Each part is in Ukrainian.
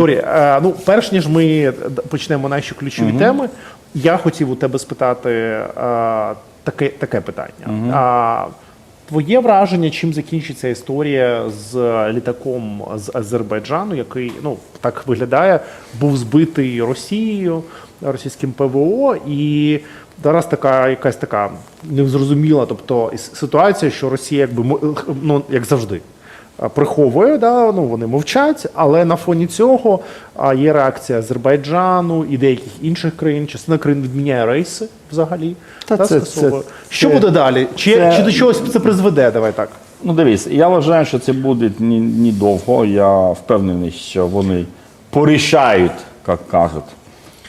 Торі, е, ну, перш ніж ми почнемо наші ключові теми, я хотів у тебе спитати е, таке, таке питання. А, твоє враження, чим закінчиться історія з літаком з Азербайджану, який ну так виглядає, був збитий Росією, російським ПВО, і зараз така якась така незрозуміла, тобто ситуація, що Росія, якби ну як завжди. А, Приховує, да, ну вони мовчать, але на фоні цього є реакція Азербайджану і деяких інших країн. Частина країн відміняє рейси взагалі. Та да, це- це- Що це- буде далі? Чи, це- чи до чогось це призведе? Давай так. Ну, дивись, я вважаю, що це буде ні- недовго. Я впевнений, що вони порішають, як кажуть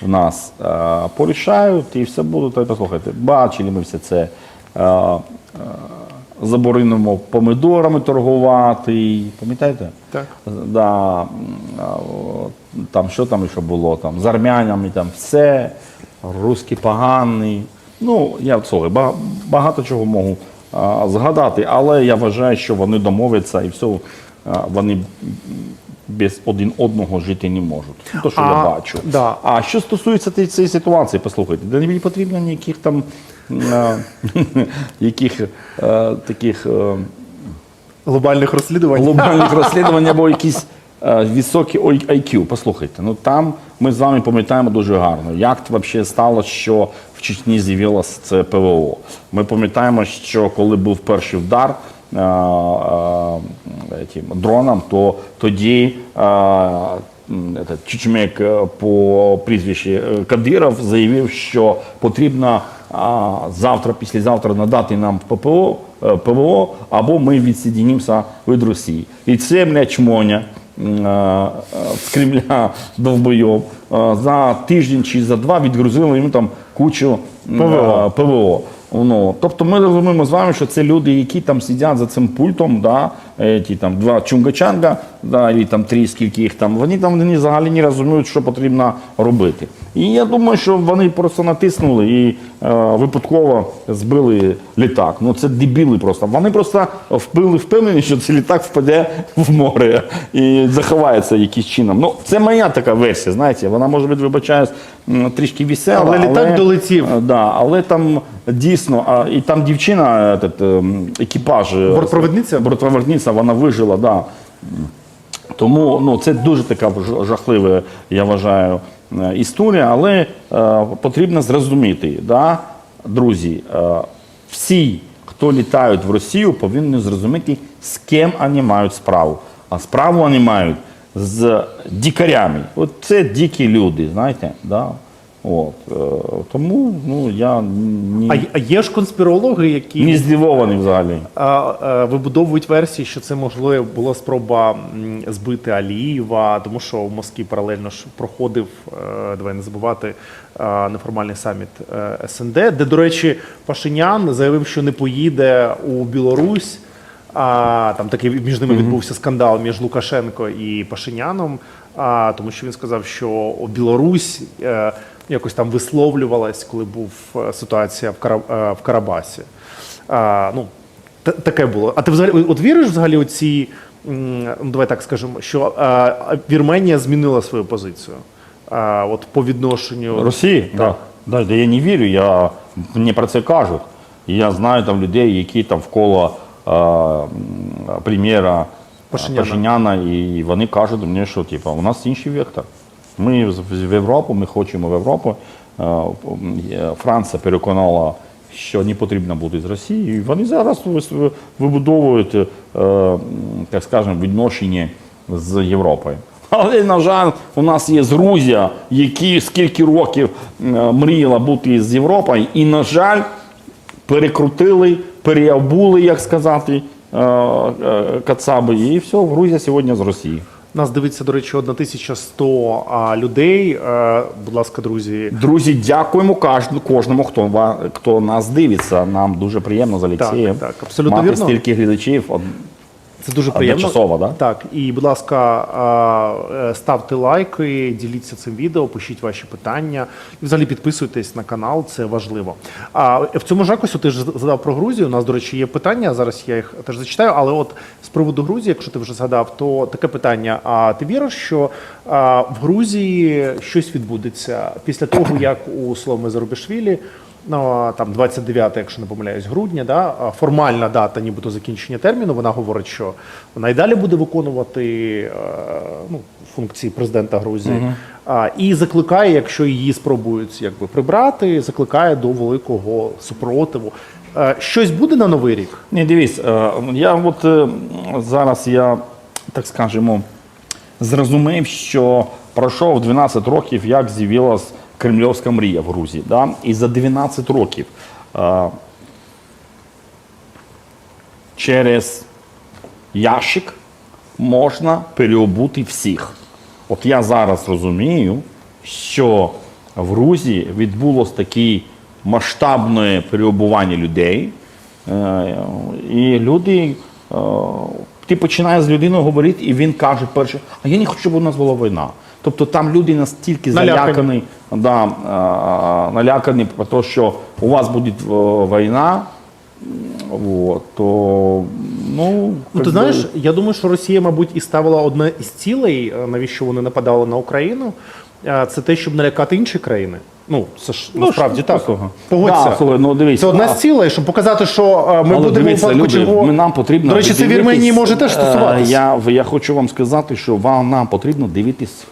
в нас, е, порішають і все буде. Та, послухайте, бачили ми все це. Заборонимо помидорами торгувати. Пам'ятаєте? Так. Да, там що там ще було? Там, з армянами, там все, русський поганий. Ну, я ба- багато чого можу а, згадати, але я вважаю, що вони домовляться і все, а, вони без один одного жити не можуть. То, що А, я бачу. да. А що стосується цієї, ситуації, послухайте, де не мені потрібно ніяких там яких е, таких. е, Глобальних розслідувань. глобальних розслідувань або якісь е, високі IQ. Послухайте, ну там ми з вами пам'ятаємо дуже гарно, як взагалі стало, що в Чечні з'явилось це ПВО. Ми пам'ятаємо, що коли був перший вдар дроном, то тоді. Этот, Чучмек е, по прізвищі Кадиров заявив, що потрібно а, завтра, післязавтра надати нам ППО, е, ПВО, або ми відсоединимося від Росії. І це, бля, чмоня м, е, з Кремля довбойов е, за тиждень чи за два відгрузили йому там кучу ПВО. ПВО. Ну, тобто ми розуміємо з вами, що це люди, які там сидять за цим пультом, да, ті там два чунгачанга, да, і там три, скільки їх там, вони там вони взагалі не розуміють, що потрібно робити. І я думаю, що вони просто натиснули і е, випадково збили літак. Ну це дебіли просто. Вони просто впили, впевнені, що цей літак впаде в море і заховається якимось чином. Ну, це моя така версія, знаєте, вона може бути, вибачаюсь, трішки весела. Але літак долетів. Е, Да, але там дійсно, а, і там дівчина, этот, ем, екіпаж. е, Бортпровідниця? Бортпровідниця, вона вижила, да. Тому ну, це дуже така жахлива, я вважаю, е, історія, але е, потрібно зрозуміти, да, друзі, е, всі, хто літають в Росію, повинні зрозуміти, з ким вони мають справу. А справу вони мають з дікарями. От це дикі люди, знаєте. Да? От, е, тому ну, я ні, А, а є ж конспірологи, які не здивований взагалі. а, е, вибудовують версії, що це можливо була спроба збити Алієва, тому що в Москві паралельно ж проходив, е, давай не забувати, неформальний саміт СНД, де, до речі, Пашинян заявив, що не поїде у Білорусь. А, там такий між ними відбувся скандал між Лукашенко і Пашиняном, а, тому що він сказав, що Білорусь е, якось там висловлювалась, коли був е, ситуація в, е, в Карабасі. А, ну, Таке було. А ти взагалі от віриш взагалі у ці, ну давай так скажемо, що а, Вірменія змінила свою позицію а, от по відношенню Росії? Так. Да. Да, я не вірю, я, мені про це кажуть. Я знаю там людей, які там вколо е, м, прем'єра Пашиняна. Пашиняна, і вони кажуть мені, що типу, у нас інший вектор. Ми в Європу, ми хочемо в Європу. Е, е, Франція переконала, що не потрібно бути з Росією. Вони зараз вибудовують, е, так скажемо, відношення з Європою. Але, на жаль, у нас є Грузія, які скільки років мріяла бути з Європою, і, на жаль, перекрутили, переобули, як сказати, Кацаби, і все, Грузія сьогодні з Росії. Нас дивиться, до речі, 1100 а, людей. Е, будь ласка, друзі, Друзі, дякуємо кожному, хто, хто нас дивиться. Нам дуже приємно з Олексієм так, абсолютно мати вірно. стільки глядачів. Це дуже приємно. тимчасово, да? Так, і будь ласка, е, ставте лайки, діліться цим відео, пишіть ваші питання. І взагалі підписуйтесь на канал, це важливо. А в цьому ж ракурсі ти ж задав про Грузію. У нас, до речі, є питання. Зараз я їх теж зачитаю. Але от з приводу Грузії, якщо ти вже згадав, то таке питання: а ти віриш, що в Грузії щось відбудеться після того, як у Соломи Зарубішвілі Ну, там 29, якщо не помиляюсь, грудня, да, формальна дата, нібито закінчення терміну. Вона говорить, що вона і далі буде виконувати е, ну, функції президента Грузії. А, і закликає, якщо її спробують якби прибрати, закликає до великого супротиву. Е, щось буде на новий рік? Ні, дивись, е, я от зараз я, так скажемо, зрозумів, що пройшов 12 років, як з'явилась кремльовська мрія в Грузії. Да? І за 12 років е, через ящик можна переобути всіх. От я зараз розумію, що в Грузії відбулось таке масштабне переобування людей. Е, І люди, е, ти починаєш з людиною говорити, і він каже перше, а я не хочу, щоб у нас була війна. Тобто там люди настільки залякані, да, налякані про те, що у вас буде е, війна, вот, то ну, Ну, ти би- знаєш, я думаю, що Росія, мабуть, і ставила одне із цілей, е, навіщо вони нападали на Україну. е, Це те, щоб налякати інші країни. Ну, це ж насправді що- так. Погодься. Да, слухай, ну, дивись, це одна з цілей, щоб показати, що ми Але будемо дивіться, люди, чого. ми- нам потрібно До речі, це Вірменії може теж стосуватися. Я, я хочу вам сказати, що вам нам потрібно дивитись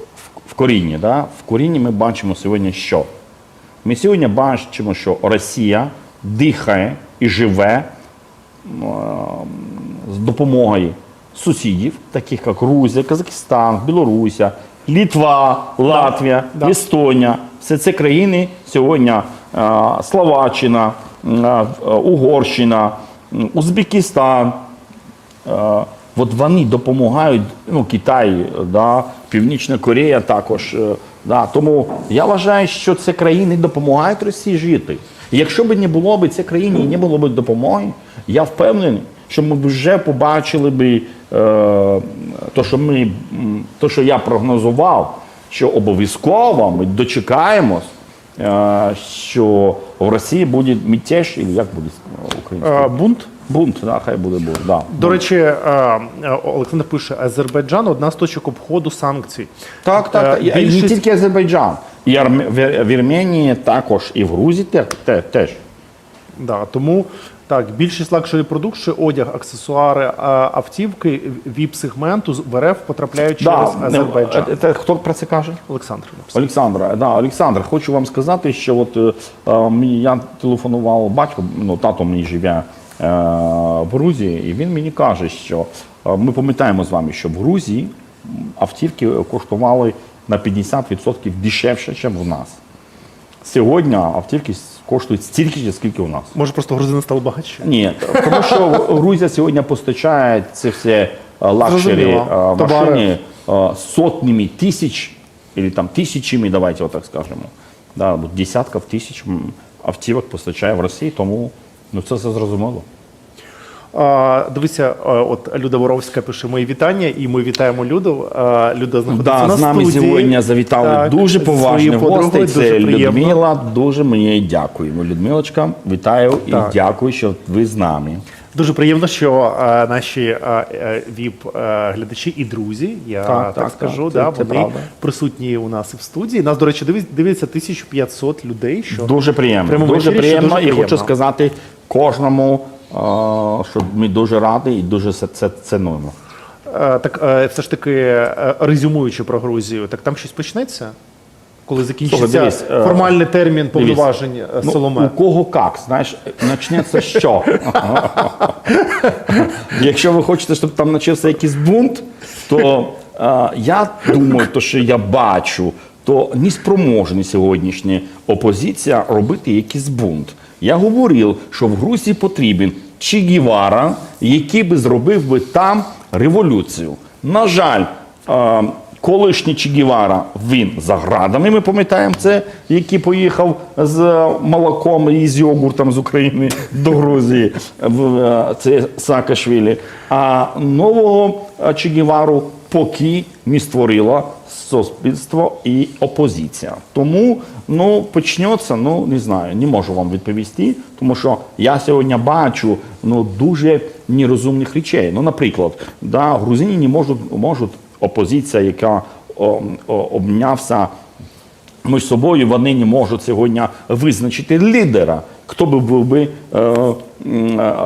в, корінні. Да? В корінні ми бачимо сьогодні що? Ми сьогодні бачимо, що Росія дихає і живе з допомогою сусідів, таких як Грузія, Казахстан, Білоруся, Літва, Латвія, да. Естонія. Все це країни сьогодні е, Словаччина, е, Угорщина, Узбекистан. Е, От вони допомагають, ну, Китай, да, Північна Корея також. е, Да. Тому я вважаю, що ці країни допомагають Росії жити. І якщо б не було б ці країни і не було б допомоги, я впевнений, що ми б вже побачили б е, то, що ми, то, що я прогнозував, що обов'язково ми дочекаємось, е, що в Росії буде мятеж, і як буде українською? Е, Бунт. Бунт, да, хай буде бунт. Да. До речі, е, е, Олександр пише: Азербайджан одна з точок обходу санкцій. Так, так, так. Е, І- і більшість- Не тільки Азербайджан. І Арм- в Вірменії також, і в Грузії те- те- теж. Да, тому так, більшість лакшері продукції, одяг, аксесуари, автівки віп-сегменту з- в РФ потрапляють через Азербайджан. це хто про це каже? Олександр написав. Олександра, да, Олександр, хочу вам сказати, що от е, я телефонував батько, ну тато мені живе в Грузії, і він мені каже, що е, ми пам'ятаємо з вами, що в Грузії автівки коштували на 50% дешевше, ніж в нас. Сьогодні автівки коштують стільки, ж, скільки у нас. Може, просто грузини стали багатші? Ні, тому що Грузія сьогодні постачає ці всі е, лакшері е, машини е, сотнями тисяч, або там тисячами, давайте отак скажемо. Да, десятків тисяч автівок постачає в Росії, тому ну, це все зрозуміло. А, дивися, от Люда Воровська пише мої вітання, і ми вітаємо Люду. А, Люда знаходиться Да, на з нами студії. сьогодні завітали Так, дуже поважні гості. Це приємно. Людмила. Дуже мені дякуємо. Людмилочка, вітаю Так. і дякую, що ви з нами. Дуже приємно, що е, наші е, ВІП-глядачі і друзі, я Так, так, так, скажу, так, да, це- це вони правда. присутні у нас і в студії. Нас, до речі, дивиться 1500 людей. Що Дуже приємно. Дуже ефірі, що приємно. І хочу сказати кожному, що ми дуже раді і дуже це, це цінуємо. Е, Так, е, все ж таки, е, резюмуючи про Грузію, так там щось почнеться? Коли закінчиться Слухай, формальний термін повноважень Ну, Соломе? у кого як, знаєш, почнеться що? Якщо ви хочете, щоб там почався якийсь бунт, то я думаю, то, що я бачу, то неспроможні сьогоднішня опозиція робити якийсь бунт. Я говорив, що в Грузії потрібен Че Гівара, який би зробив би там революцію. На жаль, колишній Че Гевара, він за градами, ми пам'ятаємо це, який поїхав з молоком і з йогуртом з України до Грузії, в, е, це Саакашвілі. А нового е, Че Гевару поки не створила суспільство і опозиція. Тому ну, почнеться, ну не знаю, не можу вам відповісти, тому що я сьогодні бачу ну, дуже нерозумних речей. Ну, наприклад, да, грузині не можуть, можуть опозиція, яка о, о, обнявся між собою, вони не можуть сьогодні визначити лідера, хто би був би, е, е,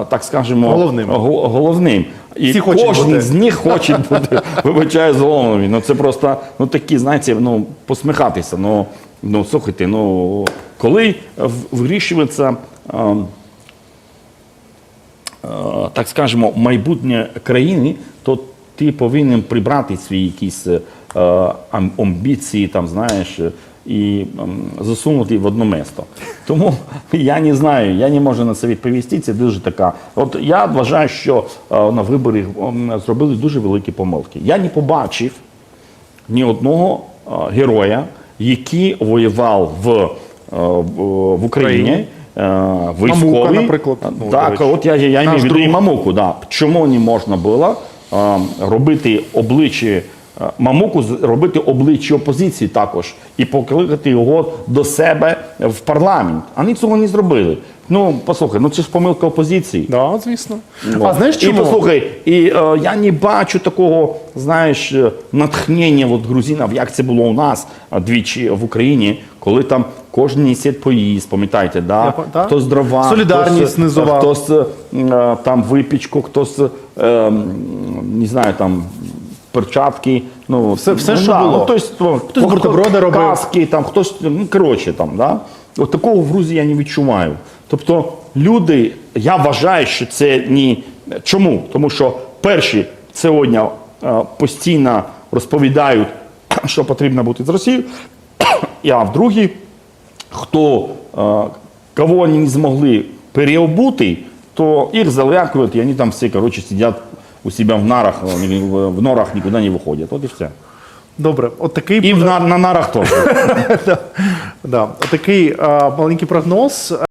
так скажемо, Головним. головним. І Всі кожен бути. з них хоче бути, вибачаю, головним. Ну це просто ну такі, знаєте, ну посміхатися. Ну, ну слухайте, ну коли вирішується. е, так скажемо, майбутнє країни, то ти повинен прибрати свої якісь амбіції, там, знаєш, і ем, засунути в одне місто. Тому я не знаю, я не можу на це відповісти. Це дуже така. От я вважаю, що е, на виборі ем, зробили дуже великі помилки. Я не побачив ні одного е, героя, який воював в, е, в, Україні. Військовий, наприклад, ну, так, от я, я, я маю в і мамуку. Да. Чому не можна було е, робити обличчя мамуку, з- робити обличчя опозиції також і покликати його до себе в парламент? Вони цього не зробили. Ну, послухай, ну це ж помилка опозиції. Да, звісно. Ну, А знаєш чому? І послухай, і е, я не бачу такого, знаєш, е, натхнення от грузинів, як це було у нас двічі в Україні, коли там кожен несе поїзд, пам'ятаєте, да? Я пам- хтось дрова, Солідарність хтось, хтось е, е, там випічку, хтось, е, не знаю, там. Перчатки, ну Все- все, ну, що да, було. Ну, хтось, ну, Хтось бутерброди робив. каски, там хтось, ну коротше, там, да? От такого в Грузії я не відчуваю. Тобто люди, я вважаю, що це не чому? Тому що перші сьогодні е, постійно розповідають, що потрібно бути з Росією, а в другі, хто е, кого вони не змогли переобути, то їх залякують, і вони там всі коротше, сидять у себе в нарах, в норах нікуди не виходять. От і все. Добре, от такий І в, на, на нарах теж. да, от такий а, маленький прогноз.